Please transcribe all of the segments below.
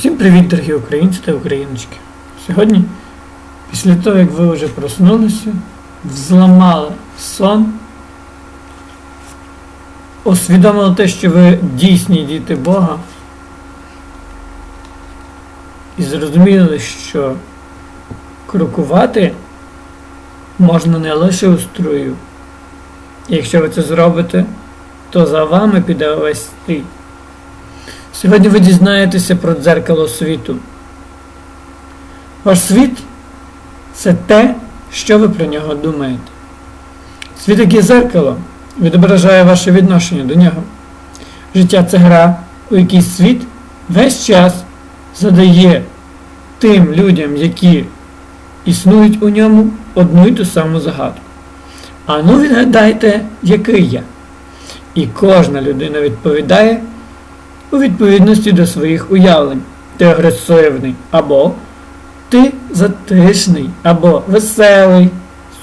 Всім привіт, дорогі українці та україночки. Сьогодні, після того, як ви вже проснулися, взламали сон, усвідомили те, що ви дійсні діти Бога, і зрозуміли, що крокувати можна не лише у струю. Якщо ви це зробите, то за вами піде весь світ. Сьогодні ви дізнаєтеся про дзеркало світу. Ваш світ це те, що ви про нього думаєте. Світ, як є зеркало, відображає ваше відношення до нього. Життя це гра, у якій світ весь час задає тим людям, які існують у ньому, одну й ту саму загадку. А ну відгадайте, який я. І кожна людина відповідає у відповідності до своїх уявлень. Ти агресивний, або ти затишний, або веселий,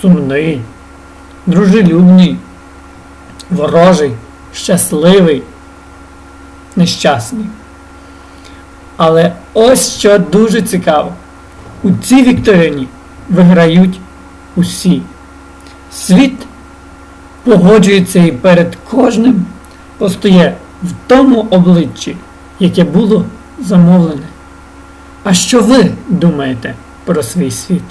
сумний, дружелюбний, ворожий, щасливий, нещасний. Але ось що дуже цікаво. У цій вікторині виграють усі. Світ погоджується і перед кожним постає в тому обличчі, яке було замовлене. А що ви думаєте про свій світ?